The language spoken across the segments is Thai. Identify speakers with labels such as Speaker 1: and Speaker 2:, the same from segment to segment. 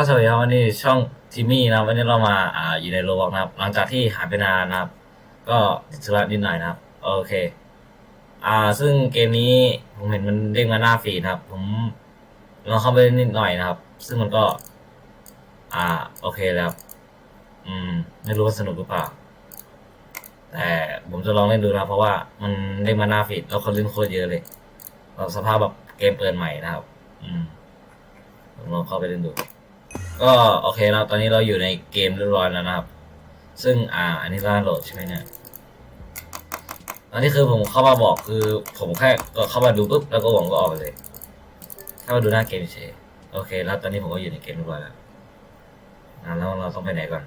Speaker 1: ก็สวัสดีครับวันนี้ช่องจิมมี่นะวันนี้เรามาอ่าอยู่ในโรบอกนะครับ หลังจากที่หายไปนานนะครับ ก็ติดธุระนิดหน่อยนะครับ โอเค อ่า ซึ่งเกมนี้ผมเห็นมันเด้งมาหน้าฟีดนะครับ ผมลองเข้าไปเล่นนิดหน่อยนะครับ ซึ่งมันก็ อ่า โอเคแล้วอืม ไม่รู้ว่าสนุกหรือเปล่า แต่ผมจะลองเล่นดูนะเพราะว่ามันเด้งมาหน้าฟีดแล้วคนเล่นโคตรเยอะเลยแบบสภาพแบบเกมเปิดใหม่นะครับ อืมลองเข้าไปเล่นดู ก็โอเคแล้วตอนนี้เราอยู่ในเกมเรียบร้อยแล้วนะครับ ซึ่งอ่าอันนี้ร้านโหลดใช่ไหมเนี่ยอันนี้คือผมเข้ามาบอกคือผมแค่ก็เข้ามาดูปุ๊บแล้วก็หวังก็ออกไปเลยแค่มาดูหน้าเกมเฉยโอเค แล้วตอนนี้ผมก็อยู่ในเกมเรียบร้อยแล้วอ่าแล้วเราต้องไปไหนก่อน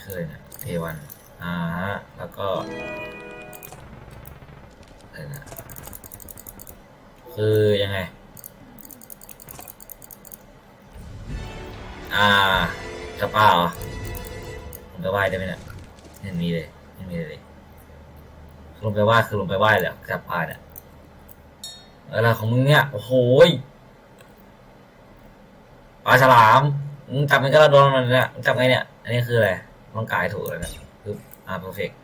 Speaker 1: คืออะไรเนี่ยเทวันอ่าฮะแล้วก็อะไรนะคือยังไง อ่าจะป้าเหรอผมไปไหว้ได้ไหมเนี่ยไม่เห็นมีเลยไม่มีเลยลงไปไหว้คือลงไปไหว้เลยจับปลาเนี่ยอะไรของมึงเนี่ยโอ้โหปลาฉลามมึงจับมันก็ระโดนมันเนี่ยจับไงเนี่ย อันนี้คืออะไรต้องกายถูกเลยนะคืออ่าเพอร์เฟกต์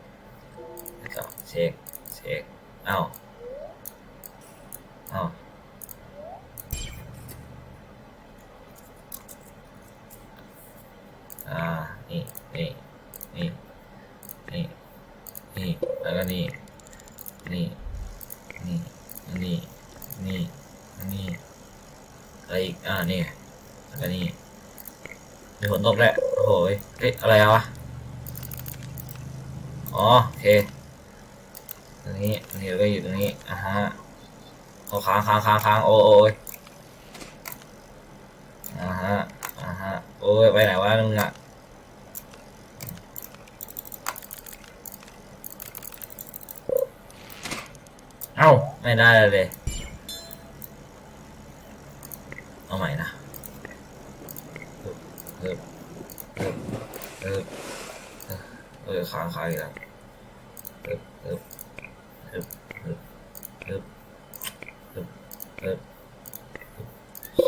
Speaker 1: แล้วก็เช็คเช็คเอ้าเอ้าอ่า นี่ นี่ นี่ นี่ นี่ แล้วก็นี่ นี่ นี่ นี่ นี่ นี่ อีก อ่า นี่แล้วก็นี่มีฝนตกแหละโอ้โหยเฮ้ย อะไรอะวะ อ๋อ โอเคตรงนี้ตรงนี้แล้วก็อยู่ตรงนี้ อ่าฮะเขาค้างค้างค้างค้างโอ้โอ้ยอ่าฮะ อ่าฮะ โอ้ย ไปไหนวะมึงอะเอ้า ไม่ได้เลย เอาใหม่นะเออเออเออเออเออค้างคาอีกแล้วเออเออเออเออเออเออเออ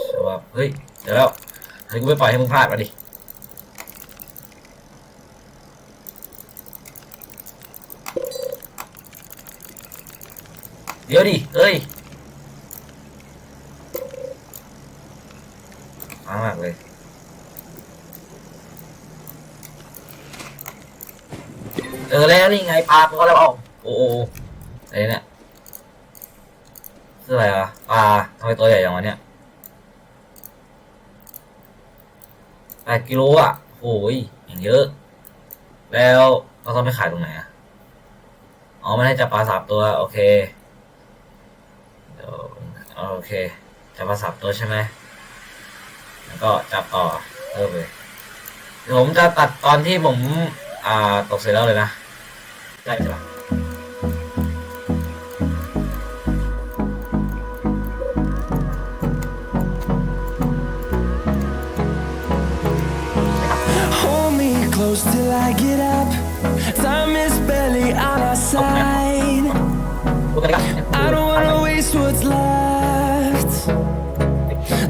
Speaker 1: ใช่ว่าเฮ้ยเดี๋ยวแล้วเฮ้กูไม่ปล่อยให้มึงพลาดมาดิเดี๋ยวดิเฮ้ยค้าง มากเลยเจอแล้วนี่ไงปลาก็แล้วออกโอ้โหอะไรเนี่ยคืออะไรอะปลาทำไมตัวใหญ่อย่างวะเนี่ยแปดกิโลอะโอ้ยอย่างเยอะ แล้วเราต้องไปขายตรงไหนอะอ๋อไม่ให้จับปลาสามตัว โอเคเดี๋ยวโอเคจับปลาสามตัวใช่ไหม แล้วก็จับต่อเพิ่มเลยเดี๋ยวผมจะตัดตอนที่ผมอ่าตกเสร็จแล้วเลยนะได้ใช่ปะ
Speaker 2: Hold me close till I get up.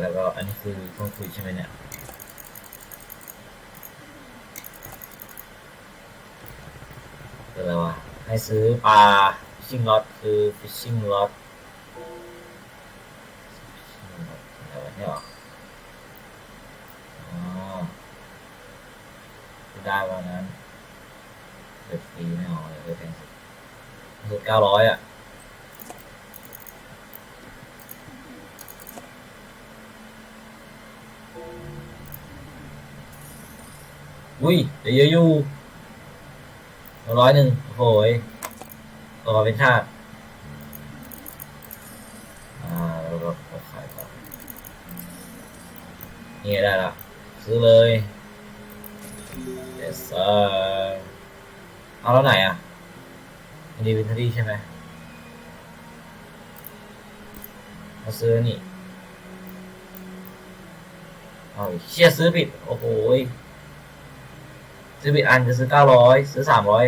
Speaker 1: แล้วก็อันนี้คือต้องคุยใช่ไหมเนี่ยคืออะไรวะให้ซื้อปลา fishing rod คือ fishing rod อะไรเนี่ยหรออ๋อได้วันนั้นเด็ดฟรีไม่เอาเลยเลยแพงสุดสุดเก้าร้อยอะ อุ้ยเดี๋ยวเยอะอยู่ร้อยหนึ่งโอ้โหยต่อเป็นชาติอ่าแล้วก็ขายต่อนี่ได้ละซื้อเลย yes sir เอาแล้วไหนอะอินดิวินทารีใช่ไหมมาซื้อนี่ เอาเชี่ยซื้อผิด โอ้โหซื้อผิดอันจะซื้อเก้าร้อยซื้อสามร้อย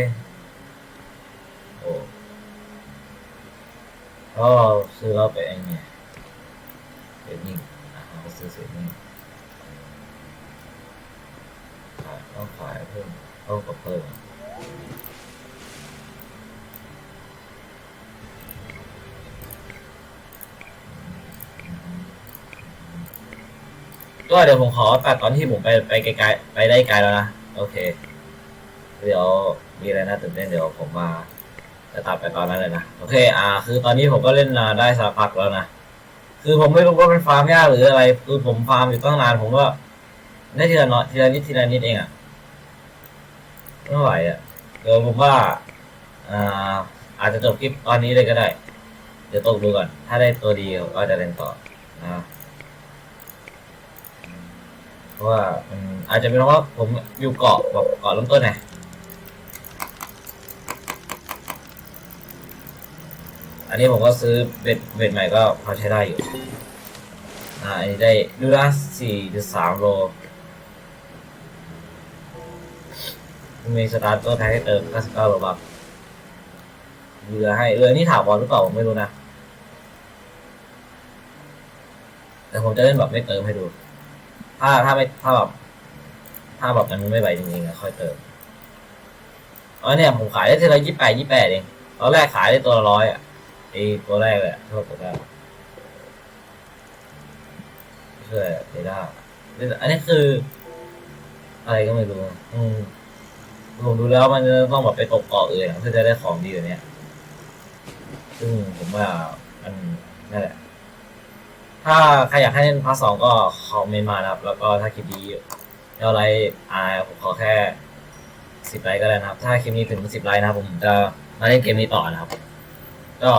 Speaker 1: โอ้ก็ซื้อแล้วไปไอ้เนี่ยเดี๋ยนี้อะเอาซื้อเสร็จนี่ขายต้องขายเพิ่มเพิ่มกับเพิ่ม ก็เดี๋ยวผมขอตัดตอนที่ผมไปไปไกลๆไปได้ไกลแล้วนะ โอเค เดี๋ยวมีอะไรน่าตื่นเต้นเดี๋ยวผมมาจะตัดไปตอนนั้นเลยนะ โอเค อ่า คือตอนนี้ผมก็เล่นมาได้สักพักแล้วนะ คือผมไม่รู้ว่าเป็นฟาร์มยากหรืออะไร คือผมฟาร์มอยู่ตั้งนานผมก็ได้ทีละน้อยทีละนิดทีละนิดเองอะ่ะไม่ไหวอะ่ะเดี๋ยวผมว่าอ่าอาจจะจบคลิปตอนนี้เลยก็ได้ เดี๋ยวตกดูก่อน ถ้าได้ตัวดีก็จะเล่นต่อนะ เพราะว่ามันอาจจะเป็นเพราะว่าผมอยู่เกาะแบบเกาะเริ่มต้นไงอันนี้ผมก็ซื้อเบ็ดเบ็ดใหม่ก็พอใช้ได้อยู่อ่าอันนี้ได้ดูละสี่จุดสามโลมีสตาร์เตอร์แพ็คให้เติม99โลบักเรือให้เรือนี่ถาวรหรือเปล่าผมไม่รู้นะ แต่ผมจะเล่นแบบไม่เติมให้ดู ถ้าถ้าไม่ถ้าแบบถ้าแบบมันไม่ไหวจริงๆอะค่อยเติมอ๋อเนี่ยผมขายได้ทีละยี่แปดยี่แปดเองตอนแรกขายได้ตัวละร้อยอะไอตัวแรกเลยอะเท่าตัวแรกเชื่อเดด้าอันนี้คือ อะไรก็ไม่รู้ อืมผมดูแล้วมันจะต้องแบบไปตกเกาะอื่นอะเพื่อจะได้ของดีกว่านี้ซึ่งผมว่ามันนั่นแหละ ถ้าใครอยากให้เล่นพาร์ทสองก็คอมเมนต์มานะครับ แล้วก็ถ้าคลิปนี้ยอดไลค์อ่าผมขอแค่สิบไลค์ก็ได้นะครับ ถ้าคลิปนี้ถึงสิบไลค์นะครับผมจะมาเล่นเกมนี้ต่อนะครับ ก็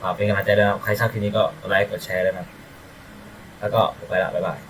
Speaker 1: ฝากเป็นกำลังใจด้วยนะครับ ใครชอบคลิปนี้ก็กดไลค์กดแชร์ด้วยนะครับ แล้วก็ไปละบ๊ายบาย